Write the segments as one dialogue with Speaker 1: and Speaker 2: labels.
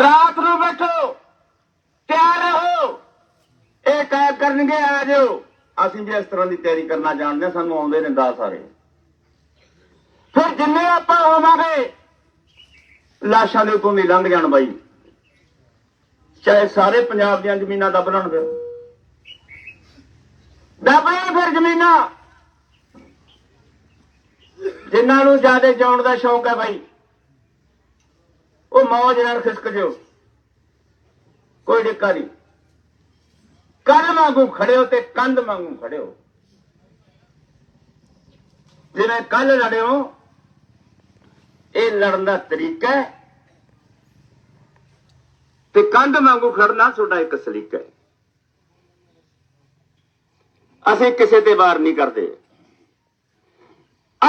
Speaker 1: ਰਾਤ ਨੂੰ ਬੈਠੋ, ਤਿਆਰ ਰਹੋ। ਇਹ ਕਹਿ ਕਰਨਗੇ, ਆ ਜਾਓ। ਅਸੀਂ ਵੀ ਇਸ ਤਰ੍ਹਾਂ ਦੀ ਤਿਆਰੀ ਕਰਨਾ ਜਾਣਦੇ ਹਾਂ, ਸਾਨੂੰ ਆਉਂਦੇ ਨੇ ਦਾ ਸਾਰੇ ਫਿਰ ਜਿੰਨੇ ਆਪਾਂ ਹੋਵਾਂਗੇ, ਲਾਸ਼ਾਂ ਦੇ ਉੱਤੋਂ ਦੀ ਲੰਘ ਜਾਣ ਬਾਈ। ਚਾਹੇ ਸਾਰੇ ਪੰਜਾਬ ਦੀਆਂ ਜ਼ਮੀਨਾਂ ਦੱਬ ਲੈਣ ਫਿਰ। ਦੱਬ ਲੈਣ ਫਿਰ ਜ਼ਮੀਨਾਂ। ਜਿਨ੍ਹਾਂ ਨੂੰ ਜ਼ਿਆਦਾ ਜਾਣ ਦਾ ਸ਼ੌਂਕ ਹੈ ਬਾਈ। ਉਹ ਮੌਜ ਨਾਲ ਖਿਸਕ ਜਿਓ। ਕੋਈ ਡਿੱਕਾ ਨਹੀਂ। ਕੰਨ ਵਾਂਗੂ ਖੜੇ ਹੋ ਤੇ ਕੰਧ ਵਾਂਗੂ ਖੜੇ ਹੋ ਜਿਵੇਂ ਕੱਲ ਲੜਿਓ, ਇਹ ਲੜਨ ਦਾ ਤਰੀਕਾ ਹੈ। ਤੇ ਕੰਧ ਵਾਂਗੂ ਖੜਨਾ ਤੁਹਾਡਾ ਇੱਕ ਸਲੀਕਾ ਹੈ। ਅਸੀਂ ਕਿਸੇ ਤੇ ਵਾਰ ਨਹੀਂ ਕਰਦੇ।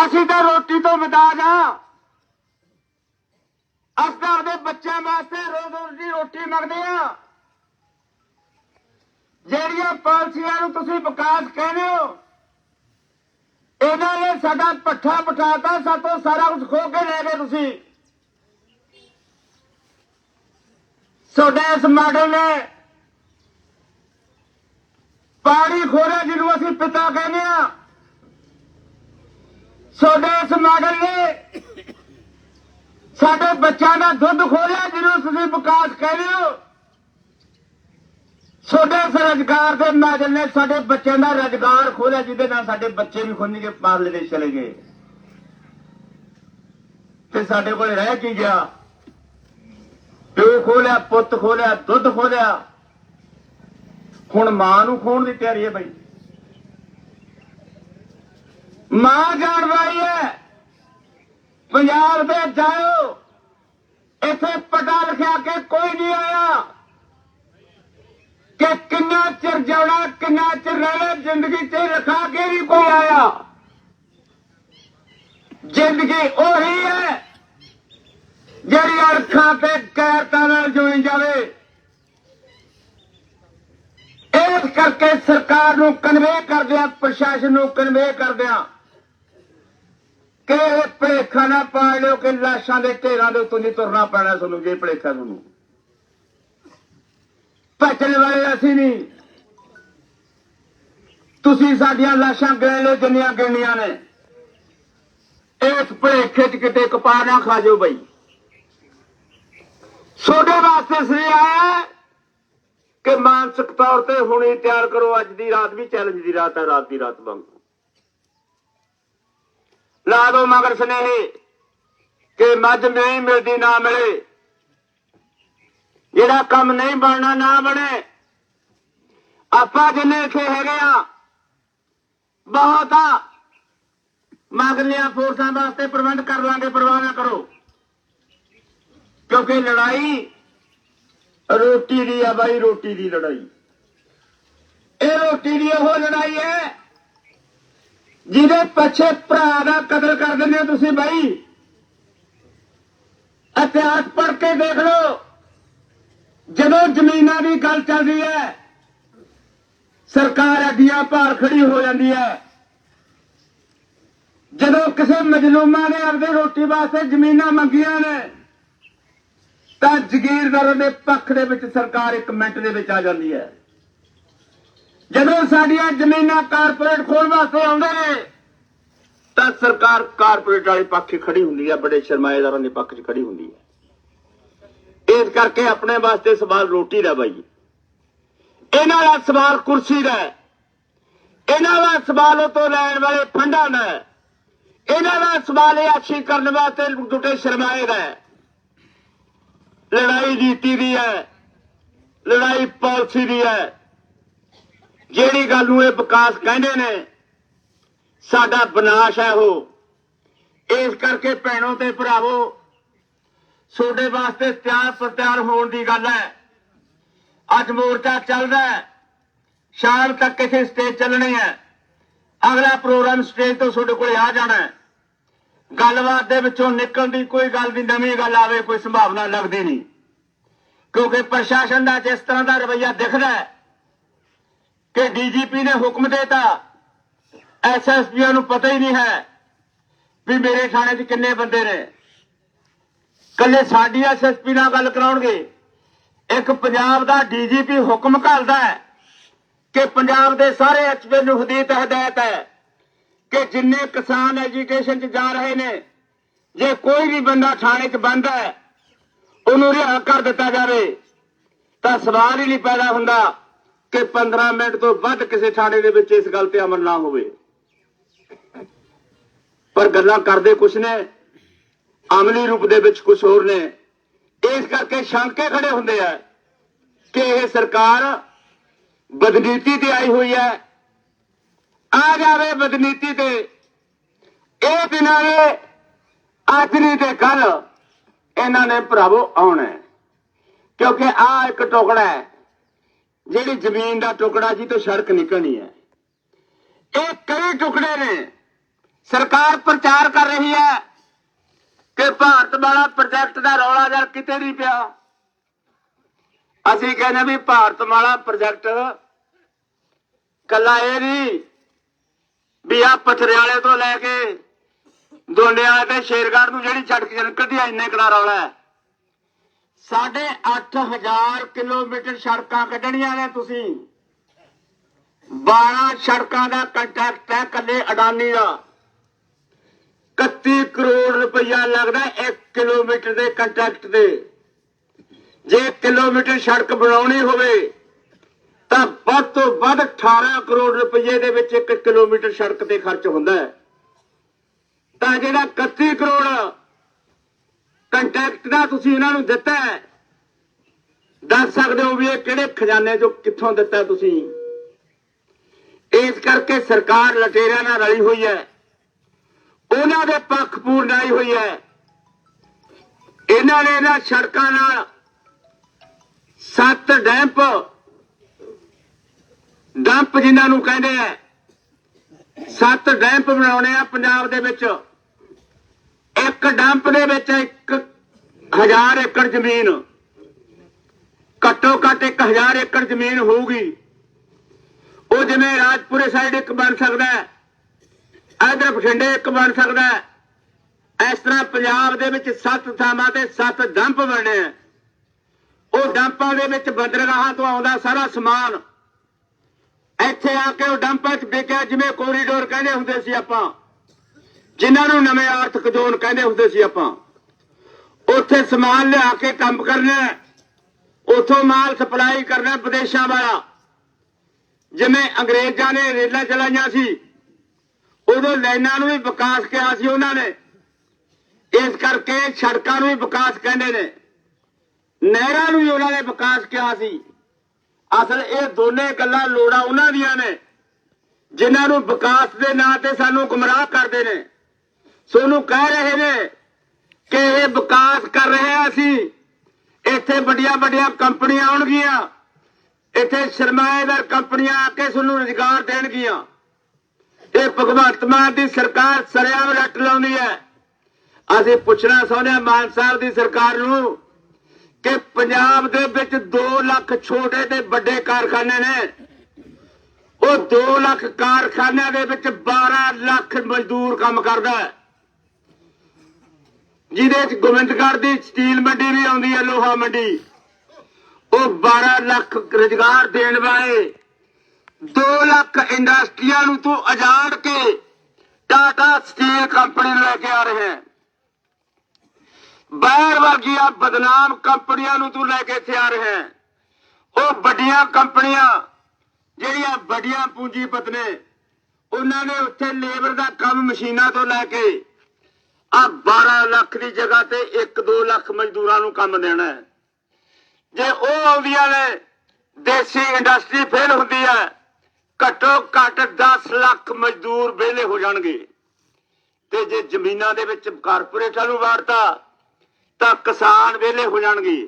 Speaker 1: ਅਸੀਂ ਤਾਂ ਰੋਟੀ ਤੋਂ ਮਦਾਜ ਆ ਅਸੀਂ ਤਾਂ ਆਪਦੇ ਬੱਚਿਆਂ ਵਾਸਤੇ ਰੋਜ਼ ਦੀ ਰੋਟੀ ਮੰਗਦੇ ਆ। ਜਿਹੜੀਆਂ ਪਾਲਸੀਆਂ ਨੂੰ ਤੁਸੀਂ ਵਿਕਾਸ ਕਹਿੰਦੇ ਹੋ, ਇਹਨਾਂ ਨੇ ਸਾਡਾ ਪੱਠਾ ਪਟਾਤਾ ਸਾਤੋਂ ਸਾਰਾ ਕੁਝ ਖੋ ਕੇ ਲੈ ਗਏ ਤੁਸੀਂ। ਤੁਹਾਡੇ ਇਸ ਮਾਡਲ ਨੇ ਪਾਣੀ ਖੋਰਿਆ ਜਿਹਨੂੰ ਅਸੀਂ ਪਿਤਾ ਕਹਿੰਦੇ ਆ। ਤੁਹਾਡੇ ਇਸ ਮਾਡਲ ਨੇ ਸਾਡੇ ਬੱਚਿਆਂ ਦਾ ਦੁੱਧ ਖੋਲਿਆ, ਜਿਹਨੂੰ ਤੁਸੀਂ ਵਿਕਾਸ ਕਹਿ ਰਹੇ ਹੋ। ਤੁਹਾਡੇ ਇਸ ਰੁਜ਼ਗਾਰ ਦੇ ਮਾਡਲ ਨੇ ਸਾਡੇ ਬੱਚਿਆਂ ਦਾ ਰੁਜ਼ਗਾਰ ਖੋਲਿਆ, ਜਿਹਦੇ ਨਾਲ ਸਾਡੇ ਬੱਚੇ ਵੀ ਖੁੰਝ ਕੇ ਪਾਰਲੇ ਦੇ ਚਲੇ ਗਏ। ਤੇ ਸਾਡੇ ਕੋਲ ਰਹਿ ਕੀ ਗਿਆ? ਪਿਓ ਖੋਲਿਆ, ਪੁੱਤ ਖੋਲਿਆ, ਦੁੱਧ ਖੋਲਿਆ। ਹੁਣ ਮਾਂ ਨੂੰ ਖੋਣ ਦੀ ਤਿਆਰੀ ਹੈ ਬਈ। ਮਾਂ ਜਾਣ ਵਾਲੀ ਹੈ। ਪੰਜਾਬ ਦੇ ਜਾਓ ਇੱਥੇ ਪਤਾ ਲਿਖਿਆ ਕਿ ਕੋਈ ਨਹੀਂ ਆਇਆ। ਕਿ ਕਿੰਨਾ ਚਿਰ ਜਾਣਾ ਕਿੰਨਾ ਚਿਰ ਰਹਿਣਾ, ਜ਼ਿੰਦਗੀ ਤੇ ਰਖਾ ਕੇ ਵੀ ਕੋਈ ਆਇਆ। ਜ਼ਿੰਦਗੀ ਉਹੀ ਹੈ, ਜਿਹੜੀ ਅਰਥਾਂ ਤੇ ਕੈਰਤਾਂ ਨਾਲ ਜੁੜੀ ਜਾਵੇ। ਇਸ ਕਰਕੇ ਸਰਕਾਰ ਨੂੰ ਕਨਵੇ ਕਰਦਿਆਂ, ਪ੍ਰਸ਼ਾਸਨ ਨੂੰ ਕਨਵੇ ਕਰਦਿਆਂ ਕਿ ਇਹ ਭਲੇਖਾ ਨਾ ਪਾ ਲਿਓ ਕਿ ਲਾਸ਼ਾਂ ਦੇ ਢੇਰਾਂ ਦੇ ਉੱਤੋਂ ਨਹੀਂ ਤੁਰਨਾ ਪੈਣਾ ਤੁਹਾਨੂੰ ਜੇ ਭਲੇਖਾ ਤੁਹਾਨੂੰ ਭੱਜਣ ਵਾਲੇ ਅਸੀਂ ਨਹੀਂ। ਤੁਸੀਂ ਸਾਡੀਆਂ ਲਾਸ਼ਾਂ ਗਿਣ ਲਓ ਜਿੰਨੀਆਂ ਗਿਣੀਆਂ ਨੇ। ਇਸ ਭਲੇਖੇ 'ਚ ਕਿਤੇ ਕਪਾਹ ਨਾ ਖਾ ਜਾਓ ਬਈ। ਛੋਟੇ ਵਾਸਤੇ ਸ੍ਰੀ ਆਇਆ ਕਿ ਮਾਨਸਿਕ ਤੌਰ ਤੇ ਹੁਣੇ ਤਿਆਰ ਕਰੋ, ਅੱਜ ਦੀ ਰਾਤ ਵੀ ਚੈਲੰਜ ਦੀ ਰਾਤ ਹੈ, ਰਾਤ ਦੀ ਰਾਤ ਵਾਂਗੂ। ਲਾ ਦੋ ਮਗਰ ਸਨੇਹੇ, ਕਿ ਮੱਝ ਨਹੀਂ ਮਿਲਦੀ, ਨਾ ਮਿਲੇ। ਜਿਹੜਾ ਕੰਮ ਨਹੀਂ ਬਣਨਾ, ਨਾ ਬਣੇ। ਆਪਾਂ ਜਿੰਨੇ ਇੱਥੇ ਹੈਗੇ ਆ, ਬਹੁਤ ਆ। ਮਗਲੀਆਂ ਫੋਰਸਾਂ ਵਾਸਤੇ ਪ੍ਰਬੰਧ ਕਰ ਲਾਂਗੇ, ਪਰਵਾਹ ਨਾ ਕਰੋ। ਕਿਉਂਕਿ ਲੜਾਈ ਰੋਟੀ ਦੀ ਆ ਬਾਈ, ਰੋਟੀ ਦੀ ਲੜਾਈ। ਇਹ ਰੋਟੀ ਦੀ ਉਹ ਲੜਾਈ ਹੈ ਜਿਹਦੇ ਪਿੱਛੇ ਭਰਾ ਦਾ ਕਦਰ ਕਰ ਦਿੰਦੇ ਹੋ ਤੁਸੀਂ ਬਾਈ। ਇਤਿਹਾਸ ਪੜ੍ਹ ਕੇ ਦੇਖ ਲਓ। ਜਦੋਂ ਜ਼ਮੀਨਾਂ ਦੀ ਗੱਲ ਚੱਲਦੀ ਹੈ, ਸਰਕਾਰ ਅੱਗੀਆਂ ਭਾਰ ਖੜੀ ਹੋ ਜਾਂਦੀ ਹੈ। ਜਦੋਂ ਕਿਸੇ ਮਜਲੂਮਾਂ ਨੇ ਆਪਦੇ ਰੋਟੀ ਵਾਸਤੇ ਜ਼ਮੀਨਾਂ ਮੰਗੀਆਂ ਨੇ, ਤਾਂ ਜ਼ਗੀਰਦਾਰਾਂ ਦੇ ਪੱਖ ਦੇ ਵਿੱਚ ਸਰਕਾਰ ਇੱਕ ਮਿੰਟ ਦੇ ਵਿੱਚ ਆ ਜਾਂਦੀ ਹੈ। ਜਦੋਂ ਸਾਡੀਆਂ ਜ਼ਮੀਨਾਂ ਕਾਰਪੋਰੇਟ ਖੋਲ ਵਾਸਤੇ ਆਉਂਦੇ ਨੇ, ਤਾਂ ਸਰਕਾਰ ਕਾਰਪੋਰੇਟ ਵਾਲੇ ਪੱਖ ਖੜੀ ਹੁੰਦੀ ਹੈ ਬੜੇ ਸਰਮਾਏਦਾਰਾਂ ਦੇ ਪੱਖ 'ਚ ਖੜੀ ਹੁੰਦੀ ਹੈ ਇਸ ਕਰਕੇ ਆਪਣੇ ਵਾਸਤੇ ਸਵਾਲ ਰੋਟੀ ਦਾ ਬਾਈ। ਇਹਨਾਂ ਦਾ ਸਵਾਲ ਕੁਰਸੀ ਦਾ ਇਹਨਾਂ ਦਾ ਸਵਾਲ ਉਹ ਤੋਂ ਲੈਣ ਵਾਲੇ ਫੰਡਾਂ ਦਾ ਇਹਨਾਂ ਦਾ ਸਵਾਲ ਇਹ ਅੱਛੀ ਕਰਨ ਵਾਸਤੇ ਟੁੱਟੇ ਸਰਮਾਏ ਦਾ ਲੜਾਈ ਨੀਤੀ ਦੀ ਹੈ। ਲੜਾਈ ਪਾਲਿਸੀ ਦੀ ਹੈ। ਜਿਹੜੀ ਗੱਲ ਨੂੰ ਇਹ ਵਿਕਾਸ ਕਹਿੰਦੇ ਨੇ, ਸਾਡਾ ਵਿਨਾਸ਼ ਹੈ ਉਹ। ਇਸ ਕਰਕੇ ਭੈਣੋ ਤੇ ਭਰਾਵੋ, ਤੁਹਾਡੇ ਵਾਸਤੇ ਤਿਆਰ ਪ੍ਰਤਿਆਰ ਹੋਣ ਦੀ ਗੱਲ ਹੈ। ਅੱਜ ਮੋਰਚਾ ਚੱਲਦਾ ਹੈ। ਸ਼ਾਮ ਤੱਕ ਕਿਸੇ ਸਟੇਜ ਚੱਲਣੀ ਹੈ। ਅਗਲਾ ਪ੍ਰੋਗਰਾਮ ਸਟੇਜ ਤੋਂ ਤੁਹਾਡੇ ਕੋਲੇ ਆ ਜਾਣਾ ਹੈ। ਗੱਲਬਾਤ ਦੇ ਵਿੱਚੋਂ ਨਿਕਲਣ ਦੀ ਕੋਈ ਗੱਲ ਦੀ ਨਵੀਂ ਗੱਲ ਆਵੇ, ਕੋਈ ਸੰਭਾਵਨਾ ਲੱਗਦੀ ਨਹੀਂ। ਕਿਉਂਕਿ ਪ੍ਰਸ਼ਾਸਨ ਦਾ ਜਿਸ ਤਰ੍ਹਾਂ ਦਾ ਰਵੱਈਆ ਦਿਖਦਾ ਹੈ ਕਿ ਡੀਜੀਪੀ ਨੇ ਹੁਕਮ ਦਿੱਤਾ। ਐਸਐਸਪੀਆਂ ਨੂੰ ਪਤਾ ਹੀ ਨਹੀਂ ਹੈ ਵੀ ਮੇਰੇ ਥਾਣੇ 'ਚ ਕਿੰਨੇ ਬੰਦੇ ਨੇ। ਕੱਲੇ ਸਾਡੀ ਐਸਐਸਪੀ ਨਾਲ ਗੱਲ ਕਰਾਉਣਗੇ। ਇੱਕ ਪੰਜਾਬ ਦਾ ਡੀਜੀਪੀ ਹੁਕਮ ਘੱਲਦਾ ਹੈ ਕਿ ਪੰਜਾਬ ਦੇ ਸਾਰੇ ਐਚਪੀ ਨੂੰ ਹਦੀਤ ਹਦਾਇਤ ਹੈ ਕਿ ਜਿੰਨੇ ਕਿਸਾਨ ਐਜੂਕੇਸ਼ਨ 'ਚ ਜਾ ਰਹੇ ਨੇ, ਜੇ ਕੋਈ ਵੀ ਬੰਦਾ ਥਾਣੇ 'ਚ ਬੰਦ ਹੈ, ਉਹਨੂੰ ਰਿਹਾ ਕਰ ਦਿੱਤਾ ਜਾਵੇ, ਤਾਂ ਸਵਾਲ ਹੀ ਨਹੀਂ ਪੈਦਾ ਹੁੰਦਾ। ਕਿ 15 ਮਿੰਟ ਤੋਂ ਵੱਧ ਕਿਸੇ ਥਾਣੇ ਦੇ ਵਿੱਚ ਇਸ ਗੱਲ ਤੇ ਅਮਲ ਨਾ ਹੋਵੇ। ਪਰ ਗੱਲਾਂ ਕਰਦੇ ਕੁਛ ਨੇ, ਅਮਲੀ ਰੂਪ ਦੇ ਵਿੱਚ ਕੁਝ ਹੋਰ ਨੇ। ਇਸ ਕਰਕੇ ਸ਼ੰਕੇ ਖੜੇ ਹੁੰਦੇ ਆ ਕਿ ਇਹ ਸਰਕਾਰ ਬਦਨੀਤੀ ਤੇ ਆਈ ਹੋਈ ਹੈ। ਆ ਜਾਵੇ ਬਦਨੀਤੀ ਤੇ। ਇਹ ਬਿਨਾਂ ਨੇ ਅੱਜ ਨਹੀਂ ਤੇ ਕੱਲ ਇਹਨਾਂ ਨੇ ਭਰਾਵੋ ਆਉਣਾ ਕਿਉਂਕਿ ਆ ਇੱਕ ਟੁਕੜਾ ਹੈ। ਜਿਹੜੀ ਜ਼ਮੀਨ ਦਾ ਟੁਕੜਾ ਜੀ ਤੇ ਸੜਕ ਨਿਕਲਣੀ ਹੈ। ਇਹ ਕਈ ਟੁਕੜੇ ਨੇ। ਸਰਕਾਰ ਪ੍ਰਚਾਰ ਕਰ ਰਹੀ ਹੈ ਕਿ ਭਾਰਤ ਵਾਲਾ ਪ੍ਰੋਜੈਕਟ ਦਾ ਰੌਲਾ ਜਰ ਕਿਤੇ ਨਹੀਂ ਪਿਆ। ਅਸੀਂ ਕਹਿੰਦੇ ਵੀ ਭਾਰਤ ਵਾਲਾ ਪ੍ਰੋਜੈਕਟ ਕੱਲਾ ਇਹ ਨਹੀਂ ਵੀ ਆ ਪਥਰਿਆਲੇ ਤੋਂ ਲੈ ਕੇ ਦੋਂਡਿਆਲੇ ਤੇ ਸ਼ੇਰਗੜ੍ਹ ਨੂੰ ਜਿਹੜੀ ਛੜਕ ਨਿਕਲਦੀ ਆ, ਇੰਨੇ ਕੜਾ ਰੌਲਾ ਹੈ। ਸਾਢੇ 8000 ਕਿਲੋਮੀਟਰ ਸੜਕਾਂ ਕੱਢਣੀਆਂ ਨੇ ਤੁਸੀਂ। 12 ਸੜਕਾਂ ਦਾ ਕੰਟਰੈਕਟ ਹੈ ਕੱਲੇ ਅਡਾਨੀ ਦਾ। 31 ਕਰੋੜ ਰੁਪਇਆ ਲੱਗਦਾ 1 ਕਿਲੋਮੀਟਰ ਦੇ ਕੰਟਰੈਕਟ ਤੇ। ਜੇ ਕਿਲੋਮੀਟਰ ਸੜਕ ਬਣਾਉਣੀ ਹੋਵੇ, ਤਾਂ ਵੱਧ ਤੋਂ ਵੱਧ 18 ਕਰੋੜ ਰੁਪਏ ਦੇ ਵਿੱਚ 1 ਕਿਲੋਮੀਟਰ ਸੜਕ ਤੇ ਖਰਚ ਹੁੰਦਾ ਹੈ। ਤਾਂ ਜਿਹੜਾ 31 ਕਰੋੜ ਕੰਟੈਕਟ ਦਾ ਤੁਸੀਂ ਇਹਨਾਂ ਨੂੰ ਦਿੱਤਾ ਹੈ। ਦੱਸ ਸਕਦੇ ਹੋ ਵੀ ਇਹ ਕਿਹੜੇ ਖਜ਼ਾਨੇ ਚੋਂ ਕਿੱਥੋਂ ਦਿੱਤਾ ਤੁਸੀਂ? ਇਸ ਕਰਕੇ ਸਰਕਾਰ ਲਟੇਰਿਆਂ ਨਾਲ ਰਲੀ ਹੋਈ ਹੈ। ਉਹਨਾਂ ਦੇ ਪੱਖ ਪੂਰਨਾਈ ਹੋਈ ਹੈ। ਇਹਨਾਂ ਨੇ ਇਹਨਾਂ ਸੜਕਾਂ ਨਾਲ ਸੱਤ ਡੈਂਪ, ਡੰਪ ਜਿਨ੍ਹਾਂ ਨੂੰ ਕਹਿੰਦੇ ਆ, ਸੱਤ ਡੈਂਪ ਬਣਾਉਣੇ ਆ ਪੰਜਾਬ ਦੇ ਵਿੱਚ। ਇੱਕ ਡੰਪ ਦੇ ਵਿੱਚ ਇੱਕ ਹਜ਼ਾਰ ਏਕੜ ਜ਼ਮੀਨ। ਘੱਟੋ ਘੱਟ 1000 ਏਕੜ ਜ਼ਮੀਨ ਹੋਊਗੀ। ਉਹ ਜਿਵੇਂ ਰਾਜਪੁਰੇ ਸਾਈਡ ਇੱਕ ਬਣ ਸਕਦਾ ਹੈ, ਇਧਰ ਬਠਿੰਡੇ ਇੱਕ ਬਣ ਸਕਦਾ ਹੈ। ਇਸ ਤਰ੍ਹਾਂ ਪੰਜਾਬ ਦੇ ਵਿੱਚ ਸੱਤ ਥਾਵਾਂ ਤੇ ਸੱਤ ਡੰਪ ਬਣੇ ਆ ਉਹ ਡੰਪਾਂ ਦੇ ਵਿੱਚ ਬੰਦਰਗਾਹਾਂ ਤੋਂ ਆਉਂਦਾ ਸਾਰਾ ਸਮਾਨ। ਇੱਥੇ ਆ ਕੇ ਉਹ ਡੰਪਾਂ 'ਚ ਵਿਕਿਆ, ਜਿਵੇਂ ਕੋਰੀਡੋਰ ਕਹਿੰਦੇ ਹੁੰਦੇ ਸੀ ਆਪਾਂ। ਜਿਨ੍ਹਾਂ ਨੂੰ ਨਵੇਂ ਆਰਥਿਕ ਜ਼ੋਨ ਕਹਿੰਦੇ ਹੁੰਦੇ ਸੀ ਆਪਾਂ, ਉੱਥੇ ਸਮਾਨ ਲਿਆ ਕੇ ਕੰਮ ਕਰਨਾ ਹੈ। ਉੱਥੋਂ ਮਾਲ ਸਪਲਾਈ ਕਰਨਾ ਵਿਦੇਸ਼ਾਂ ਵਾਲਾ। ਜਿਵੇਂ ਅੰਗਰੇਜ਼ਾਂ ਨੇ ਰੇਲਾਂ ਚਲਾਈਆਂ ਸੀ, ਉਦੋਂ ਲਾਈਨਾਂ ਨੂੰ ਵੀ ਵਿਕਾਸ ਕਿਹਾ ਸੀ ਉਹਨਾਂ ਨੇ। ਇਸ ਕਰਕੇ ਸੜਕਾਂ ਨੂੰ ਵੀ ਵਿਕਾਸ ਕਹਿੰਦੇ ਨੇ। ਨਹਿਰਾਂ ਨੂੰ ਵੀ ਉਹਨਾਂ ਨੇ ਵਿਕਾਸ ਕਿਹਾ ਸੀ। ਅਸਲ ਇਹ ਦੋਨੇ ਗੱਲਾਂ ਲੋੜਾਂ ਉਹਨਾਂ ਦੀਆਂ ਨੇ, ਜਿਨ੍ਹਾਂ ਨੂੰ ਵਿਕਾਸ ਦੇ ਨਾਂ ਤੇ ਸਾਨੂੰ ਗੁੰਮਰਾਹ ਕਰਦੇ ਨੇ। ਸੋਨੂੰ ਕਹਿ ਰਹੇ ਨੇ ਕਿ ਇਹ ਵਿਕਾਸ ਕਰ ਰਹੇ ਆ ਅਸੀਂ। ਇੱਥੇ ਵੱਡੀਆਂ ਵੱਡੀਆਂ ਕੰਪਨੀਆਂ ਆਉਣਗੀਆਂ। ਇੱਥੇ ਸਰਮਾਏਦਾਰ ਕੰਪਨੀਆਂ ਆ ਕੇ ਸਾਨੂੰ ਰੁਜ਼ਗਾਰ ਦੇਣਗੀਆਂ। ਇਹ ਭਗਵੰਤ ਮਾਨ ਦੀ ਸਰਕਾਰ ਸਰਿਆਮ ਰੱਟ ਲਾਉਂਦੀ ਹੈ। ਅਸੀਂ ਪੁੱਛਣਾ ਚਾਹੁੰਦੇ ਹਾਂ ਮਾਨ ਸਾਹਿਬ ਦੀ ਸਰਕਾਰ ਨੂੰ ਕਿ ਪੰਜਾਬ ਦੇ ਵਿੱਚ 2 ਲੱਖ ਛੋਟੇ ਤੇ ਵੱਡੇ ਕਾਰਖਾਨੇ ਨੇ। ਉਹ 2 ਲੱਖ ਕਾਰਖਾਨਿਆਂ ਦੇ ਵਿੱਚ 12 ਲੱਖ ਮਜ਼ਦੂਰ ਕੰਮ ਕਰਦਾ ਹੈ। ਜਿਹਦੇ ਚ ਗੋਬਿੰਦਗੜ੍ਹ ਦੀ ਸਟੀਲ ਮੰਡੀ ਵੀ ਆਉਂਦੀ ਹੈ, ਲੋਹਾ ਮੰਡੀ। ਉਹ 12 ਲੱਖ ਰੁਜ਼ਗਾਰ ਦੇਣ ਵਾਲੇ 2 ਲੱਖ ਇੰਡਸਟਰੀਆਂ ਨੂੰ ਤੂੰ ਆਜ਼ਾਦ ਕੇ ਟਾਟਾ ਸਟੀਲ ਕੰਪਨੀ ਲੈ ਕੇ ਆ ਰਹੇ ਹੈ। ਬਾਹਰ ਵਰਗੀਆਂ ਬਦਨਾਮ ਕੰਪਨੀਆਂ ਨੂੰ ਤੂੰ ਲੈ ਕੇ ਇੱਥੇ ਆ ਰਿਹਾ ਹੈ। ਉਹ ਵੱਡੀਆਂ ਕੰਪਨੀਆਂ, ਜਿਹੜੀਆਂ ਵੱਡੀਆਂ ਪੂੰਜੀਪਤ ਨੇ, ਉਹਨਾਂ ਨੇ ਉੱਥੇ ਲੇਬਰ ਦਾ ਕੰਮ ਮਸ਼ੀਨਾਂ ਤੋਂ ਲੈ ਕੇ ਆ 12 ਲੱਖ ਦੀ ਜਗ੍ਹਾ ਤੇ 1-2 ਲੱਖ ਮਜ਼ਦੂਰਾਂ ਨੂੰ ਕੰਮ ਦੇਣਾ ਹੈ। ਜੇ ਉਹ ਆਉਂਦੀਆਂ ਨੇ, ਦੇਸੀ ਇੰਡਸਟਰੀ ਫੇਲ ਹੁੰਦੀ ਹੈ, ਘੱਟੋ ਘੱਟ 10 ਲੱਖ ਮਜ਼ਦੂਰ ਵਿਹਲੇ ਹੋ ਜਾਣਗੇ। ਤੇ ਜੇ ਜ਼ਮੀਨਾਂ ਦੇ ਵਿੱਚ ਕਾਰਪੋਰੇਟਾਂ ਨੂੰ ਵਾੜਤਾ ਤਾਂ ਕਿਸਾਨ ਵਿਹਲੇ ਹੋ ਜਾਣਗੇ।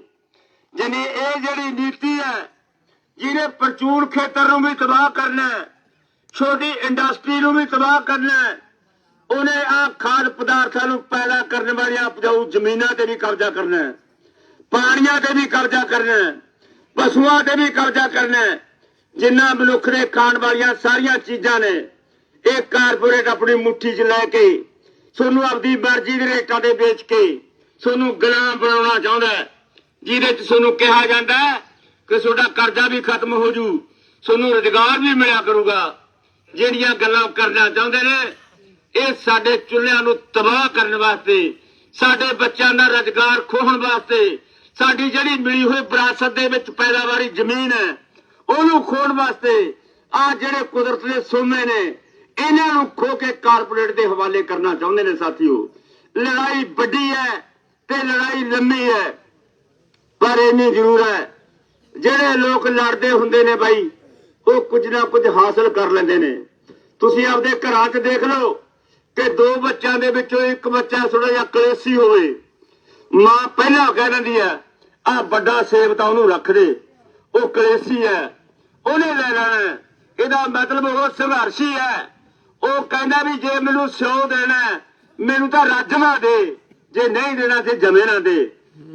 Speaker 1: ਜਾਨੀ ਇਹ ਜਿਹੜੀ ਨੀਤੀ ਹੈ, ਜਿਹਨੇ ਪ੍ਰਚੂਨ ਖੇਤਰ ਨੂੰ ਵੀ ਤਬਾਹ ਕਰਨਾ ਹੈ, ਛੋਟੀ ਇੰਡਸਟਰੀ ਨੂੰ ਵੀ ਤਬਾਹ ਕਰਨਾ ਹੈ ਉਹਨੇ ਆ ਖਾਦ ਪਦਾਰਥਾਂ ਨੂੰ ਪੈਦਾ ਕਰਨ ਵਾਲੀਆਂ ਉਪਜਾਊ ਜ਼ਮੀਨਾਂ ਤੇ ਵੀ ਕਬਜ਼ਾ ਕਰਨਾ ਹੈ, ਪਾਣੀਆਂ ਤੇ ਵੀ ਕਬਜ਼ਾ ਕਰਨਾ ਹੈ, ਪਸ਼ੂਆਂ ਤੇ ਵੀ ਕਬਜ਼ਾ ਕਰਨਾ ਹੈ। ਜਿੰਨਾ ਮਨੁੱਖ ਦੇ ਖਾਣ ਵਾਲੀਆਂ ਸਾਰੀਆਂ ਚੀਜ਼ਾਂ ਨੇ, ਇਹ ਕਾਰਪੋਰੇਟ ਆਪਣੀ ਮੁੱਠੀ 'ਚ ਲੈ ਕੇ ਤੁਹਾਨੂੰ ਆਪਦੀ ਮਰਜ਼ੀ ਦੇ ਰੇਟਾਂ ਤੇ ਵੇਚ ਕੇ ਤੁਹਾਨੂੰ ਗੁਲਾਮ ਬਣਾਉਣਾ ਚਾਹੁੰਦਾ ਜਿਹਦੇ ਚ ਤੁਹਾਨੂੰ ਕਿਹਾ ਜਾਂਦਾ ਕਿ ਤੁਹਾਡਾ ਕਰਜ਼ਾ ਵੀ ਖਤਮ ਹੋ ਜੂ ਤੁਹਾਨੂੰ ਰੁਜ਼ਗਾਰ ਵੀ ਮਿਲਿਆ ਕਰੂਗਾ। ਜਿਹੜੀਆਂ ਗੱਲਾਂ ਕਰਨਾ ਚਾਹੁੰਦੇ ਨੇ ਇਹ ਸਾਡੇ ਚੁੱਲ੍ਹਿਆਂ ਨੂੰ ਤਬਾਹ ਕਰਨ ਵਾਸਤੇ, ਸਾਡੇ ਬੱਚਿਆਂ ਦਾ ਰੁਜ਼ਗਾਰ ਖੋਹਣ ਵਾਸਤੇ, ਸਾਡੀ ਜਿਹੜੀ ਮਿਲੀ ਹੋਈ ਵਿਰਾਸਤ ਦੇ ਵਿੱਚ ਪੈਦਾਵਾਰੀ ਜ਼ਮੀਨ ਹੈ, ਉਹਨੂੰ ਖੋਣ ਵਾਸਤੇ ਆ ਜਿਹੜੇ ਕੁਦਰਤ ਦੇ ਸੋਮੇ ਨੇ, ਇਹਨਾਂ ਨੂੰ ਖੋ ਕੇ ਕਾਰਪੋਰੇਟ ਦੇ ਹਵਾਲੇ ਕਰਨਾ ਚਾਹੁੰਦੇ ਨੇ ਸਾਥੀਓ। ਲੜਾਈ ਵੱਡੀ ਹੈ ਤੇ ਲੜਾਈ ਲੰਮੀ ਹੈ, ਪਰ ਇੰਨੀ ਜ਼ਰੂਰ ਹੈ, ਜਿਹੜੇ ਲੋਕ ਲੜਦੇ ਹੁੰਦੇ ਨੇ ਬਾਈ, ਉਹ ਕੁਝ ਨਾ ਕੁਝ ਹਾਸਲ ਕਰ ਲੈਂਦੇ ਨੇ। ਤੁਸੀਂ ਆਪਦੇ ਘਰਾਂ 'ਚ ਦੇਖ ਲਓ ਕਿ ਦੋ ਬੱਚਿਆਂ ਦੇ ਵਿੱਚੋਂ ਇੱਕ ਬੱਚਾ ਥੋੜਾ ਜਿਹਾ ਕਲੇਸੀ ਹੋਵੇ। ਮਾਂ ਪਹਿਲਾਂ ਕਹਿ ਦਿੰਦੀ ਹੈ, ਆ ਵੱਡਾ ਸੇਬ ਤਾਂ ਉਹਨੂੰ ਰੱਖ ਦੇ। ਉਹ ਕਲੇਸੀ ਹੈ, ਉਹਨੇ ਲੈ ਲੈਣਾ ਹੈ। ਇਹਦਾ ਮਤਲਬ ਉਹ ਸੰਘਰਸ਼ੀ ਹੈ। ਉਹ ਕਹਿੰਦਾ ਵੀ ਜੇ ਮੈਨੂੰ ਸਿਉ ਦੇਣਾ ਮੈਨੂੰ ਤਾਂ ਰਾਜਮਾ ਦੇ। ਜੇ ਨਹੀਂ ਦੇਣਾ ਤੇ ਜਮੇ ਨਾ ਦੇ।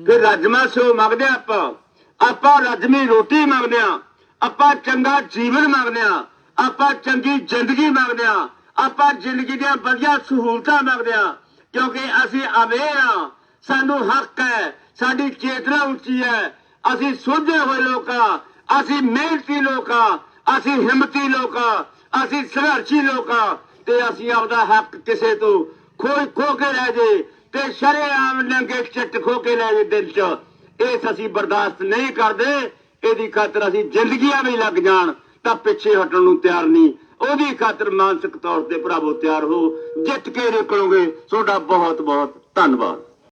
Speaker 1: ਫਿਰ ਰਾਜਮਾ ਸਿਉ ਮੰਗਦੇ ਹਾਂ ਆਪਾਂ। ਆਪਾਂ ਰਾਜਮੀ ਰੋਟੀ ਮੰਗਦੇ ਆ ਆਪਾਂ ਚੰਗਾ ਜੀਵਨ ਮੰਗਦੇ ਆ ਆਪਾਂ ਚੰਗੀ ਜ਼ਿੰਦਗੀ ਮੰਗਦੇ ਆ ਆਪਾਂ ਜ਼ਿੰਦਗੀ ਦੀਆਂ ਵਧੀਆ ਸਹੂਲਤਾਂ ਮੰਗਦੇ ਆ ਕਿਉਂਕਿ ਅਸੀਂ ਅਵੇਅਰ ਆ ਸਾਨੂੰ ਹੱਕ ਹੈ, ਸਾਡੀ ਚੇਤਨਾ ਉੱਚੀ ਹੈ। ਅਸੀਂ ਸੁਝੇ ਹੋਏ ਲੋਕ ਆ ਅਸੀਂ ਮਿਹਨਤੀ ਲੋਕ ਆ ਅਸੀਂ ਹਿੰਮਤੀ ਲੋਕ ਆ ਅਸੀਂ ਸੰਘਰਸ਼ੀ ਲੋਕ ਆ ਤੇ ਅਸੀਂ ਆਪਦਾ ਹੱਕ ਕਿਸੇ ਤੋਂ ਖੋਈ ਖੋ ਕੇ ਲੈ ਜੇ ਤੇ ਸ਼ਰੇਆਮ ਨੰਗੇ ਚਿੱਟ ਖੋ ਕੇ ਲੈ ਜੇ ਦਿਲ ਚ। ਇਸ ਅਸੀਂ ਬਰਦਾਸ਼ਤ ਨਹੀਂ ਕਰਦੇ, ਇਹਦੀ ਖਾਤਰ ਅਸੀਂ ਜ਼ਿੰਦਗੀਆਂ ਵੀ ਲੱਗ ਜਾਣ, ਤਾਂ ਪਿੱਛੇ ਹਟਣ ਨੂੰ ਤਿਆਰ ਨਹੀਂ। ਉਹਦੀ ਖਾਤਰ ਮਾਨਸਿਕ ਤੌਰ ਤੇ ਭਰਾਵੋ ਤਿਆਰ ਹੋ ਜਿੱਤ ਕੇ ਨਿਕਲੋਗੇ ਤੁਹਾਡਾ ਬਹੁਤ ਬਹੁਤ ਧੰਨਵਾਦ।